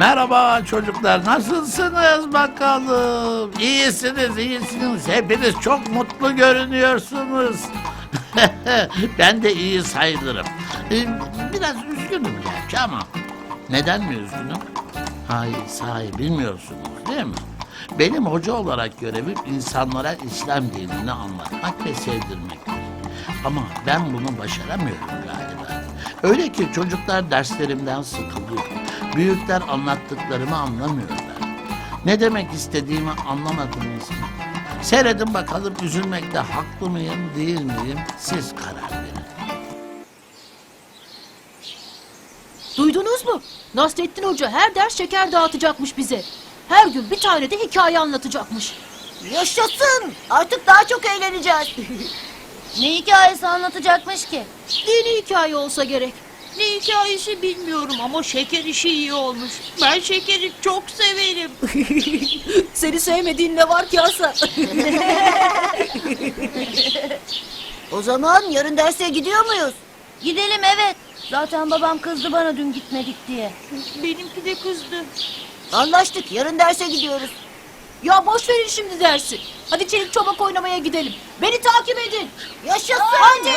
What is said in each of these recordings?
Merhaba çocuklar, nasılsınız bakalım? İyisiniz, iyisiniz. Hepiniz çok mutlu görünüyorsunuz. ben de iyi sayılırım. Ee, Biraz üzgünüm gerçi ama neden mi üzgünüm? Hayır, sahi bilmiyorsunuz değil mi? Benim hoca olarak görevim insanlara İslam dinini anlatmak ve sevdirmektir. Ama ben bunu başaramıyorum galiba. Öyle ki çocuklar derslerimden sıkılıyor. Büyükler anlattıklarımı anlamıyorlar. Ne demek istediğimi anlamadınız mı? Seyredin bakalım üzülmekte haklı mıyım değil miyim siz karar verin. Duydunuz mu? Nasrettin Hoca her ders şeker dağıtacakmış bize. Her gün bir tane de hikaye anlatacakmış. Yaşasın. Artık daha çok eğleneceğiz. Ne hikayesi anlatacakmış ki? Dini hikaye olsa gerek. Ne hikayesi bilmiyorum ama şeker işi iyi olmuş. Ben şekeri çok severim. Seni sevmediğin ne var ki Hasan? O zaman yarın derse gidiyor muyuz? Gidelim evet. Zaten babam kızdı bana dün gitmedik diye. Benimki de kızdı. Anlaştık. Yarın derse gidiyoruz. ya boş verin şimdi dersi. Hadi çelik çomak oynamaya gidelim. Beni takip edin. Yaşasın. Hadi.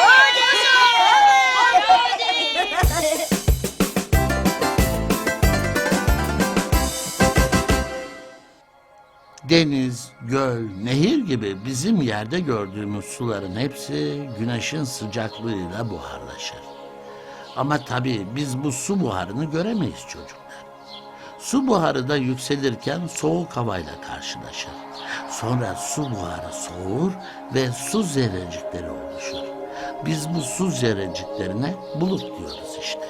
Deniz, göl, nehir gibi bizim yerde gördüğümüz suların hepsi güneşin sıcaklığıyla buharlaşır. Ama tabii biz bu su buharını göremeyiz çocuklar. Su buharı da yükselirken soğuk havayla karşılaşır. Sonra su buharı soğur ve su zerrecikleri oluşur. Biz bu su zerreciklerine bulut diyoruz işte.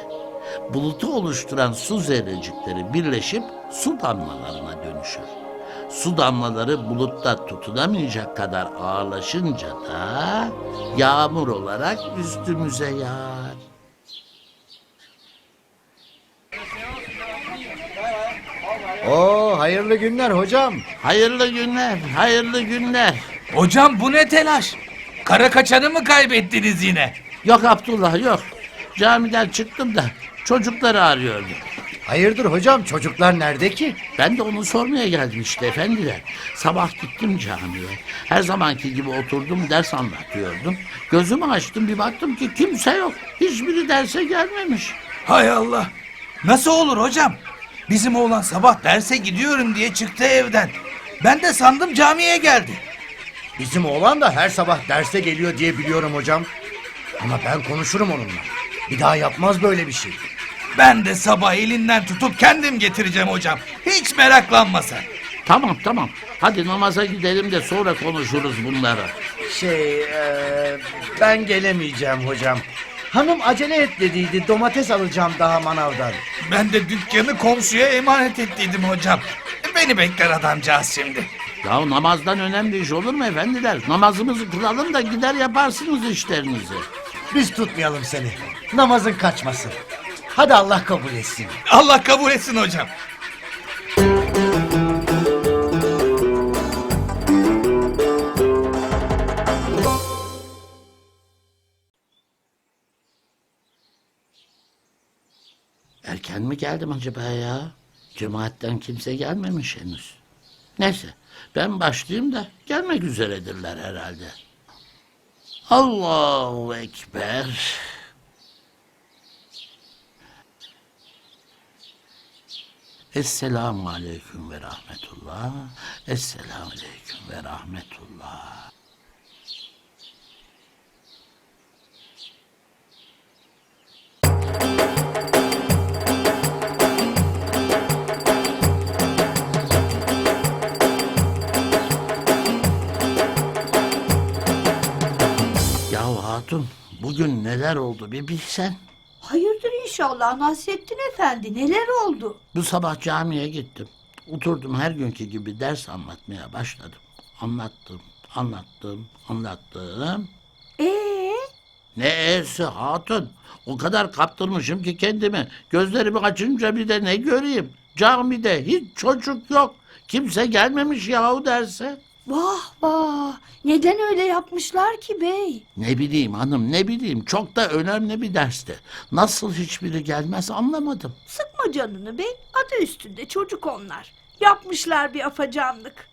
Bulutu oluşturan su zerrecikleri birleşip su damlalarına dönüşür. Su damlaları bulutta tutunamayacak kadar ağırlaşınca da yağmur olarak üstümüze yağar. Oo hayırlı günler hocam. Hayırlı günler, hayırlı günler. Hocam bu ne telaş? Kara kaçanı mı kaybettiniz yine? Yok Abdullah yok. Camiden çıktım da çocukları arıyordum. Hayırdır hocam çocuklar nerede ki? Ben de onu sormaya geldim işte efendiler. Sabah gittim camiye. Her zamanki gibi oturdum ders anlatıyordum. Gözümü açtım bir baktım ki kimse yok. Hiçbiri derse gelmemiş. Hay Allah. Nasıl olur hocam? Bizim oğlan sabah derse gidiyorum diye çıktı evden. Ben de sandım camiye geldi. Bizim oğlan da her sabah derse geliyor diye biliyorum hocam. Ama ben konuşurum onunla. Bir daha yapmaz böyle bir şey. Ben de sabah elinden tutup kendim getireceğim hocam. Hiç meraklanma sen. Tamam tamam. Hadi namaza gidelim de sonra konuşuruz bunları. Şey eee, ben gelemeyeceğim hocam. Hanım acele et dediydi domates alacağım daha manavdan. Ben de dükkanı komşuya emanet ettiydim hocam. Beni bekler adamcağız şimdi. Ya namazdan önemli iş olur mu efendiler? Namazımızı kılalım da gider yaparsınız işlerinizi. Biz tutmayalım seni. Namazın kaçmasın. Hadi Allah kabul etsin. Allah kabul etsin hocam. Erken mi geldim acaba ya? Cemaatten kimse gelmemiş henüz. Neyse ben başlayayım da gelmek üzeredirler herhalde. Allahu Ekber. Esselamu Aleyküm ve Rahmetullah. Esselamu Aleyküm ve Rahmetullah. Bugün neler oldu bir bilsen. Hayırdır inşallah Nasrettin Efendi neler oldu? Bu sabah camiye gittim. Oturdum her günkü gibi ders anlatmaya başladım. Anlattım, anlattım, anlattım. Ee, Ne e'si hatun. O kadar kaptırmışım ki kendimi. Gözlerimi açınca bir de ne göreyim? Camide hiç çocuk yok. Kimse gelmemiş yahu derse. Vah vah. Neden öyle yapmışlar ki bey? Ne bileyim hanım ne bileyim çok da önemli bir dersti. Nasıl hiçbiri gelmez anlamadım. Sıkma canını bey. Adı üstünde çocuk onlar. Yapmışlar bir afacanlık.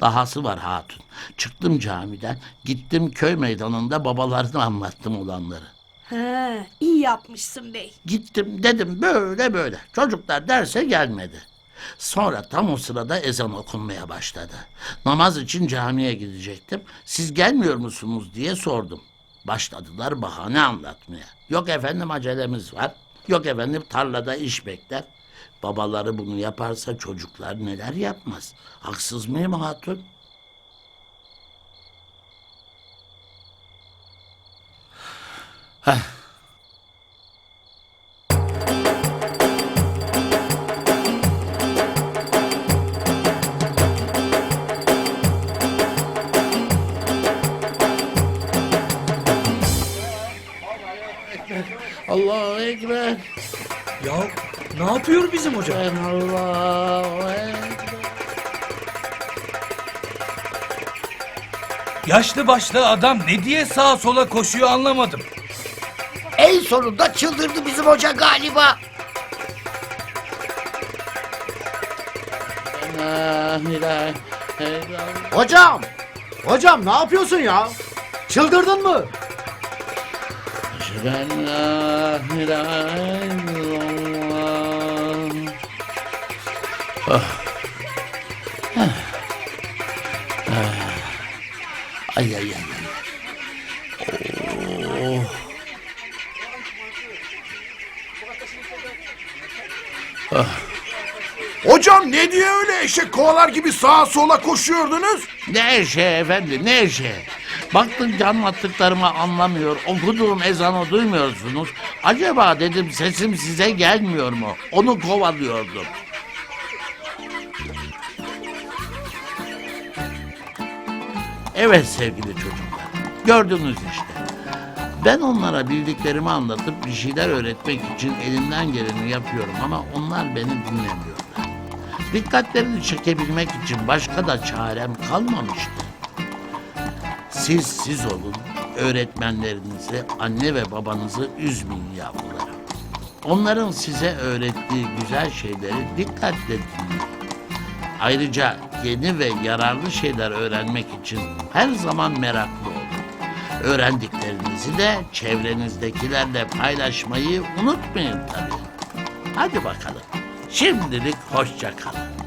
Dahası var hatun. Çıktım camiden gittim köy meydanında babalarına anlattım olanları. He, iyi yapmışsın bey. Gittim dedim böyle böyle. Çocuklar derse gelmedi. Sonra tam o sırada ezan okunmaya başladı. Namaz için camiye gidecektim. Siz gelmiyor musunuz diye sordum. Başladılar bahane anlatmaya. Yok efendim acelemiz var. Yok efendim tarlada iş bekler. Babaları bunu yaparsa çocuklar neler yapmaz. Haksız mıyım hatun? Allahu Ekber. Ya ne yapıyor bizim hocam? Ben Allahu Ekber. Yaşlı başlı adam ne diye sağa sola koşuyor anlamadım. En sonunda çıldırdı bizim hoca galiba. La ilahe illallah. Hocam! Hocam ne yapıyorsun ya? Çıldırdın mı? Eşhedü en la ilahe illallah. Ah. Ah. Ah. Ay ay ay. Oh. Hocam ne diye öyle eşek kovalar gibi sağa sola koşuyordunuz? Ne eşeği efendi ne eşeği. Baktım ki anlattıklarımı anlamıyor. Okuduğum ezanı duymuyorsunuz. Acaba dedim sesim size gelmiyor mu? Onu kovalıyordum. Evet sevgili çocuklar. Gördünüz işte. Ben onlara bildiklerimi anlatıp bir şeyler öğretmek için elimden geleni yapıyorum ama onlar beni dinlemiyorlar. Dikkatlerini çekebilmek için başka da çarem kalmamıştı. Siz siz olun, öğretmenlerinizi, anne ve babanızı üzmeyin yavrularım. Onların size öğrettiği güzel şeyleri dikkatle dinleyin. Ayrıca yeni ve yararlı şeyler öğrenmek için her zaman meraklı olun. Öğrendiklerinizi de çevrenizdekilerle paylaşmayı unutmayın tabii. Hadi bakalım. Şimdilik hoşça kalın.